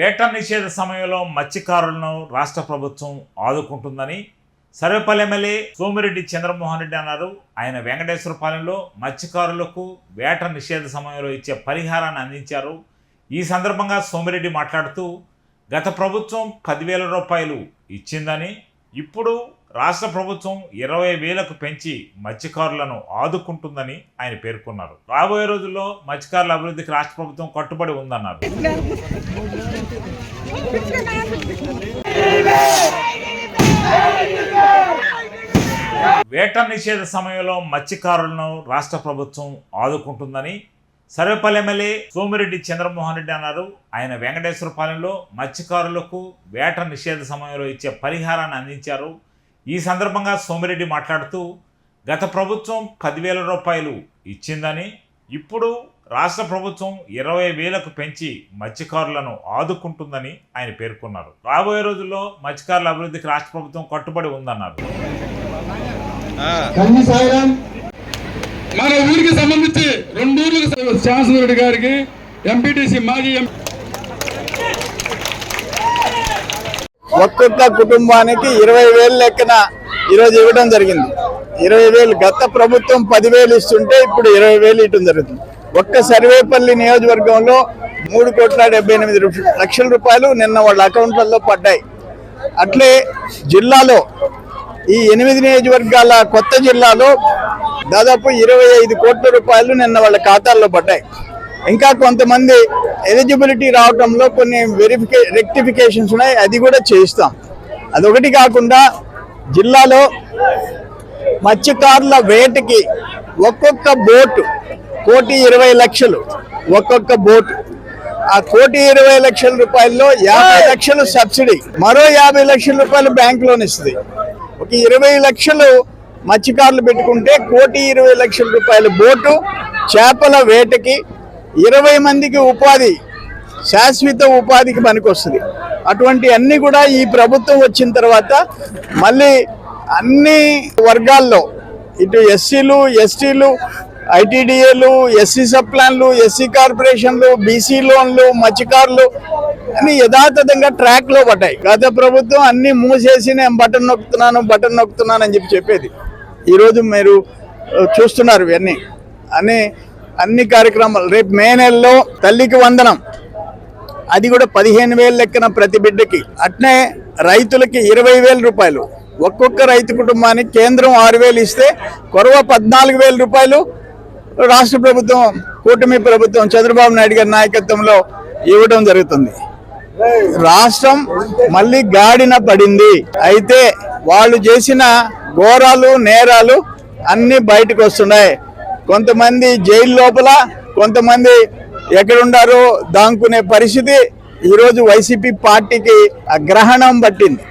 వేట నిషేధ సమయంలో మత్స్యకారులను రాష్ట్ర ప్రభుత్వం ఆదుకుంటుందని సర్వేపల్లి ఎమ్మెల్యే సోమిరెడ్డి చంద్రమోహన్ రెడ్డి అన్నారు. ఆయన వెంకటేశ్వరపాలెంలో మత్స్యకారులకు వేట నిషేధ సమయంలో ఇచ్చే పరిహారాన్ని అందించారు. ఈ సందర్భంగా సోమిరెడ్డి మాట్లాడుతూ గత ప్రభుత్వం పదివేల రూపాయలు ఇచ్చిందని ఇప్పుడు రాష్ట్ర ప్రభుత్వం ఇరవై వేలకు పెంచి మత్స్యకారులను ఆదుకుంటుందని ఆయన పేర్కొన్నారు. రాబోయే రోజుల్లో మత్స్యకారుల అభివృద్ధికి రాష్ట్ర ప్రభుత్వం కట్టుబడి ఉందన్నారు. వేట నిషేధ సమయంలో మత్స్యకారులను రాష్ట్ర ప్రభుత్వం ఆదుకుంటుందని సర్వేపల్లి ఎమ్మెల్యే సోమిరెడ్డి చంద్రమోహన్ రెడ్డి అన్నారు. ఆయన వెంకటేశ్వరపాలెంలో మత్స్యకారులకు వేట నిషేధ సమయంలో ఇచ్చే పరిహారాన్ని అందించారు. ఈ సందర్భంగా సోమిరెడ్డి మాట్లాడుతూ గత ప్రభుత్వం పదివేల రూపాయలు ఇచ్చిందని ఇప్పుడు రాష్ట్ర ప్రభుత్వం ఇరవై వేలకు పెంచి మత్స్యకారులను ఆదుకుంటుందని ఆయన పేర్కొన్నారు. రాబోయే రోజుల్లో మత్స్యకారుల అభివృద్ధికి రాష్ట్ర ప్రభుత్వం కట్టుబడి ఉందన్నారు. మన ఊరికి సంబంధించి రెండు ఊర్లకు శాసనరెడ్డి గారికి ఎంపీటీసీ మాజీ ఎంపీ ఒక్కొక్క కుటుంబానికి ఇరవై వేలు లెక్కన ఈరోజు ఇవ్వడం జరిగింది. ఇరవై వేలు గత ప్రభుత్వం పదివేలు ఇస్తుంటే ఇప్పుడు ఇరవై వేలు ఇవ్వడం జరుగుతుంది. ఒక్క సర్వేపల్లి నియోజకవర్గంలో మూడు కోట్ల డెబ్బై ఎనిమిది లక్షల రూపాయలు నిన్న వాళ్ళ అకౌంట్లలో పడ్డాయి. అట్లే జిల్లాలో ఈ ఎనిమిది నియోజకవర్గాల కొత్త జిల్లాలో దాదాపు ఇరవై ఐదు కోట్ల రూపాయలు నిన్న వాళ్ళ ఖాతాల్లో పడ్డాయి. ఇంకా కొంతమంది ఎలిజిబిలిటీ రావటంలో కొన్ని వెరిఫికే రెక్టిఫికేషన్స్ ఉన్నాయి. అది కూడా చేయిస్తాం. అదొకటి కాకుండా జిల్లాలో మత్స్యకారుల వేటకి ఒక్కొక్క బోటు కోటి ఇరవై లక్షలు. ఒక్కొక్క బోటు. ఆ కోటి ఇరవై లక్షల రూపాయల్లో యాభై లక్షలు సబ్సిడీ. మరో యాభై లక్షల రూపాయలు బ్యాంక్ లోన్ ఇస్తుంది. ఒక ఇరవై లక్షలు మత్స్యకారులు పెట్టుకుంటే కోటి ఇరవై లక్షల రూపాయల బోటు చేపల వేటకి ఇరవై మందికి ఉపాధి శాశ్వత ఉపాధికి పనికొస్తుంది. అటువంటి అన్ని కూడా ఈ ప్రభుత్వం వచ్చిన తర్వాత మళ్ళీ అన్ని వర్గాల్లో ఇటు ఎస్సీలు ఎస్టీలు ఐటీడీఏలు ఎస్సీ సబ్ ప్లాన్లు ఎస్సీ కార్పొరేషన్లు బీసీ లోన్లు మత్స్యకారులు అన్ని యథాతథంగా ట్రాక్లో పడ్డాయి. గత ప్రభుత్వం అన్ని మూసేసి నేను బటన్ నొక్కుతున్నాను బటన్ నొక్కుతున్నాను అని చెప్పి చెప్పేది. ఈరోజు మీరు చూస్తున్నారు ఇవన్నీ. అని అన్ని కార్యక్రమాలు. రేపు మే నెలలో తల్లికి వందనం. అది కూడా పదిహేను వేలు లెక్కన ప్రతి బిడ్డకి. అట్నే రైతులకి ఇరవై వేల రూపాయలు. ఒక్కొక్క రైతు కుటుంబానికి కేంద్రం ఆరు వేలు ఇస్తే కొరవ పద్నాలుగు వేల రూపాయలు. రాష్ట్ర ప్రభుత్వం కూటమి ప్రభుత్వం చంద్రబాబు నాయుడు గారి నాయకత్వంలో ఇవ్వడం జరుగుతుంది. రాష్ట్రం మళ్ళీ గాడిన పడింది. అయితే వాళ్ళు చేసిన ఘోరాలు నేరాలు అన్ని బయటకు వస్తున్నాయి. కొంతమంది జైలు లోపల కొంతమంది ఎక్కడుండారో దాంకునే పరిస్థితి. ఈరోజు వైసీపీ పార్టీకి గ్రహణం పట్టింది.